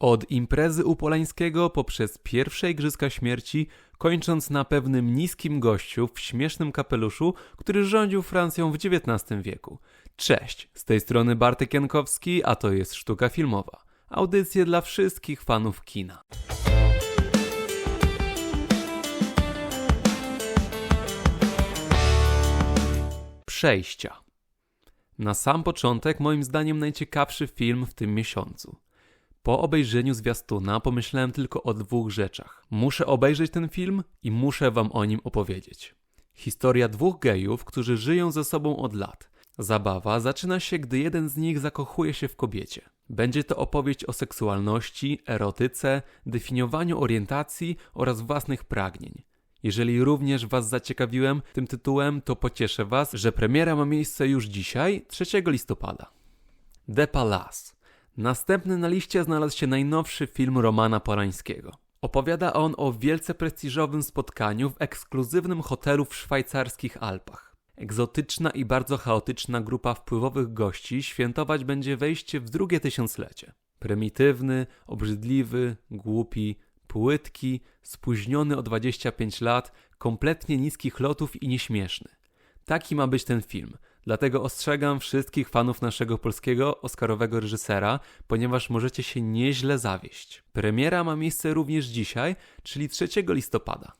Od imprezy u Polańskiego poprzez pierwsze Igrzyska Śmierci, kończąc na pewnym niskim gościu w śmiesznym kapeluszu, który rządził Francją w XIX wieku. Cześć, z tej strony Bartek Jankowski, a to jest Sztuka Filmowa. Audycje dla wszystkich fanów kina. Przejścia. Na sam początek, moim zdaniem, najciekawszy film w tym miesiącu. Po obejrzeniu zwiastuna pomyślałem tylko o dwóch rzeczach. Muszę obejrzeć ten film i muszę wam o nim opowiedzieć. Historia dwóch gejów, którzy żyją ze sobą od lat. Zabawa zaczyna się, gdy jeden z nich zakochuje się w kobiecie. Będzie to opowieść o seksualności, erotyce, definiowaniu orientacji oraz własnych pragnień. Jeżeli również Was zaciekawiłem tym tytułem, to pocieszę Was, że premiera ma miejsce już dzisiaj, 3 listopada. The Palace. Następny na liście znalazł się najnowszy film Romana Polańskiego. Opowiada on o wielce prestiżowym spotkaniu w ekskluzywnym hotelu w szwajcarskich Alpach. Egzotyczna i bardzo chaotyczna grupa wpływowych gości świętować będzie wejście w drugie tysiąclecie. Prymitywny, obrzydliwy, głupi, płytki, spóźniony o 25 lat, kompletnie niskich lotów i nieśmieszny. Taki ma być ten film. Dlatego ostrzegam wszystkich fanów naszego polskiego oscarowego reżysera, ponieważ możecie się nieźle zawieść. Premiera ma miejsce również dzisiaj, czyli 3 listopada.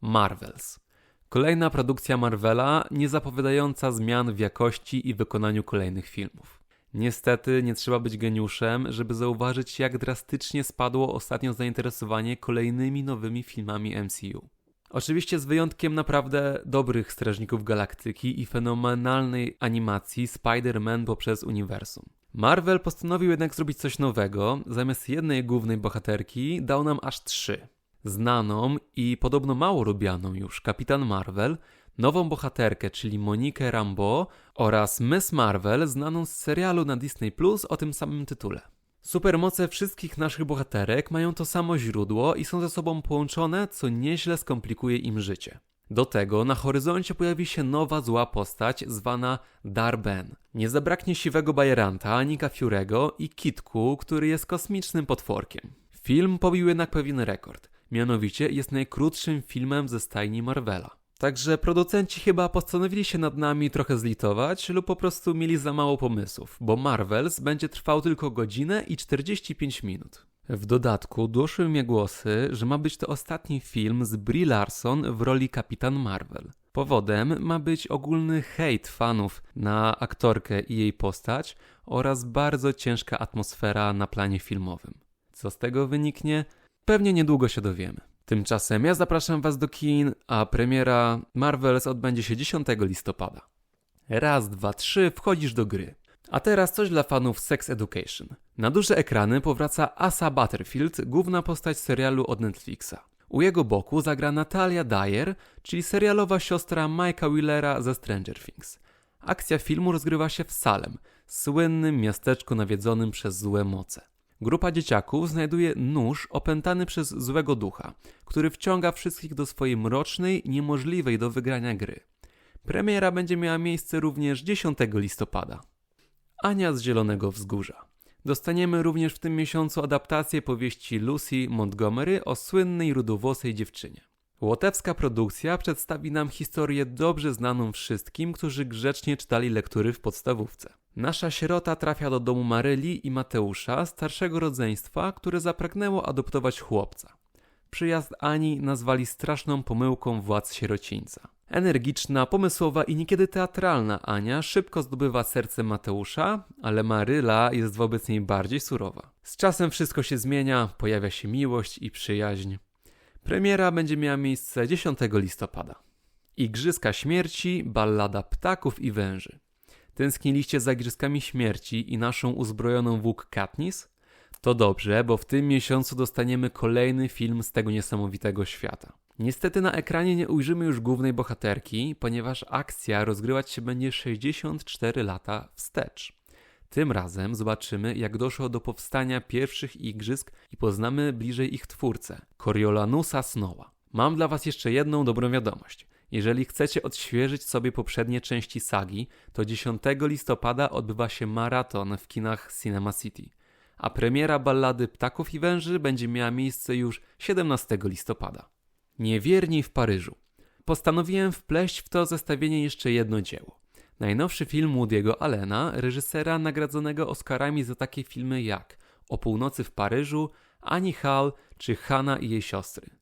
Marvels. Kolejna produkcja Marvela, nie zapowiadająca zmian w jakości i wykonaniu kolejnych filmów. Niestety nie trzeba być geniuszem, żeby zauważyć, jak drastycznie spadło ostatnio zainteresowanie kolejnymi nowymi filmami MCU. Oczywiście z wyjątkiem naprawdę dobrych Strażników Galaktyki i fenomenalnej animacji Spider-Man poprzez uniwersum. Marvel postanowił jednak zrobić coś nowego. Zamiast jednej głównej bohaterki dał nam aż trzy. Znaną i podobno mało lubianą już Kapitan Marvel, nową bohaterkę, czyli Monikę Rambeau oraz Miss Marvel, znaną z serialu na Disney Plus o tym samym tytule. Supermoce wszystkich naszych bohaterek mają to samo źródło i są ze sobą połączone, co nieźle skomplikuje im życie. Do tego na horyzoncie pojawi się nowa zła postać zwana Darben. Nie zabraknie siwego bajeranta, Anika Fiurego i Kitku, który jest kosmicznym potworkiem. Film pobił jednak pewien rekord. Mianowicie jest najkrótszym filmem ze stajni Marvela. Także producenci chyba postanowili się nad nami trochę zlitować lub po prostu mieli za mało pomysłów, bo Marvels będzie trwał tylko godzinę i 45 minut. W dodatku doszły mnie głosy, że ma być to ostatni film z Brie Larson w roli Kapitan Marvel. Powodem ma być ogólny hejt fanów na aktorkę i jej postać oraz bardzo ciężka atmosfera na planie filmowym. Co z tego wyniknie? Pewnie niedługo się dowiemy. Tymczasem ja zapraszam Was do kin, a premiera Marvels odbędzie się 10 listopada. Raz, dwa, trzy, wchodzisz do gry. A teraz coś dla fanów Sex Education. Na duże ekrany powraca Asa Butterfield, główna postać serialu od Netflixa. U jego boku zagra Natalia Dyer, czyli serialowa siostra Mike'a Willera ze Stranger Things. Akcja filmu rozgrywa się w Salem, słynnym miasteczku nawiedzonym przez złe moce. Grupa dzieciaków znajduje nóż opętany przez złego ducha, który wciąga wszystkich do swojej mrocznej, niemożliwej do wygrania gry. Premiera będzie miała miejsce również 10 listopada. Ania z Zielonego Wzgórza. Dostaniemy również w tym miesiącu adaptację powieści Lucy Montgomery o słynnej rudowłosej dziewczynie. Łotewska produkcja przedstawi nam historię dobrze znaną wszystkim, którzy grzecznie czytali lektury w podstawówce. Nasza sierota trafia do domu Maryli i Mateusza, starszego rodzeństwa, które zapragnęło adoptować chłopca. Przyjazd Ani nazwali straszną pomyłką władz sierocińca. Energiczna, pomysłowa i niekiedy teatralna Ania szybko zdobywa serce Mateusza, ale Maryla jest wobec niej bardziej surowa. Z czasem wszystko się zmienia, pojawia się miłość i przyjaźń. Premiera będzie miała miejsce 10 listopada. Igrzyska śmierci, ballada ptaków i węży. Tęskniliście za Igrzyskami Śmierci i naszą uzbrojoną włók Katniss? To dobrze, bo w tym miesiącu dostaniemy kolejny film z tego niesamowitego świata. Niestety na ekranie nie ujrzymy już głównej bohaterki, ponieważ akcja rozgrywać się będzie 64 lata wstecz. Tym razem zobaczymy, jak doszło do powstania pierwszych igrzysk i poznamy bliżej ich twórcę, Coriolanusa Snowa. Mam dla Was jeszcze jedną dobrą wiadomość. Jeżeli chcecie odświeżyć sobie poprzednie części sagi, to 10 listopada odbywa się maraton w kinach Cinema City. a premiera ballady Ptaków i Węży będzie miała miejsce już 17 listopada. Niewierni w Paryżu. Postanowiłem wpleść w to zestawienie jeszcze jedno dzieło. Najnowszy film Woody'ego Allena, reżysera nagradzonego Oscarami za takie filmy jak O północy w Paryżu, Annie Hall czy Hanna i jej siostry.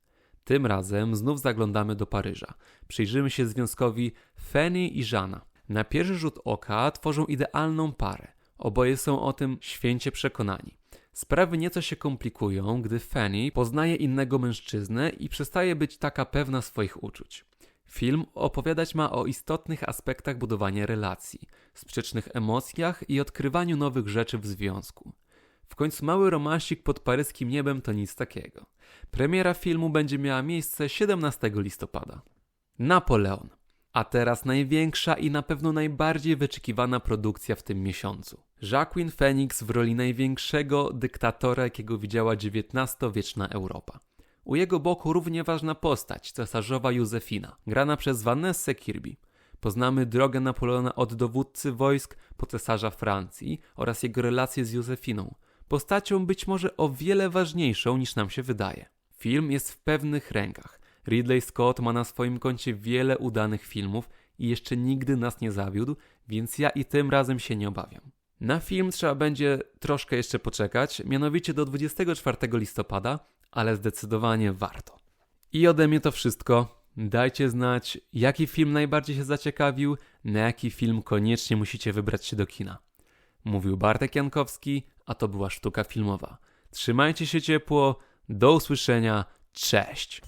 Tym razem znów zaglądamy do Paryża. Przyjrzymy się związkowi Fanny i Żana. Na pierwszy rzut oka tworzą idealną parę. Oboje są o tym święcie przekonani. Sprawy nieco się komplikują, gdy Fanny poznaje innego mężczyznę i przestaje być taka pewna swoich uczuć. Film opowiadać ma o istotnych aspektach budowania relacji, sprzecznych emocjach i odkrywaniu nowych rzeczy w związku. W końcu mały romansik pod paryskim niebem to nic takiego. Premiera filmu będzie miała miejsce 17 listopada. Napoleon. A teraz największa i na pewno najbardziej wyczekiwana produkcja w tym miesiącu. Jacqueline Phoenix w roli największego dyktatora, jakiego widziała XIX-wieczna Europa. U jego boku równie ważna postać, cesarzowa Józefina, grana przez Vanessę Kirby. Poznamy drogę Napoleona od dowódcy wojsk po cesarza Francji oraz jego relacje z Józefiną, postacią być może o wiele ważniejszą niż nam się wydaje. Film jest w pewnych rękach. Ridley Scott ma na swoim koncie wiele udanych filmów i jeszcze nigdy nas nie zawiódł, więc ja i tym razem się nie obawiam. Na film trzeba będzie troszkę jeszcze poczekać, mianowicie do 24 listopada, ale zdecydowanie warto. I ode mnie to wszystko. Dajcie znać, jaki film najbardziej się zaciekawił, na jaki film koniecznie musicie wybrać się do kina. Mówił Bartek Jankowski, a to była sztuka filmowa. Trzymajcie się ciepło, do usłyszenia, cześć!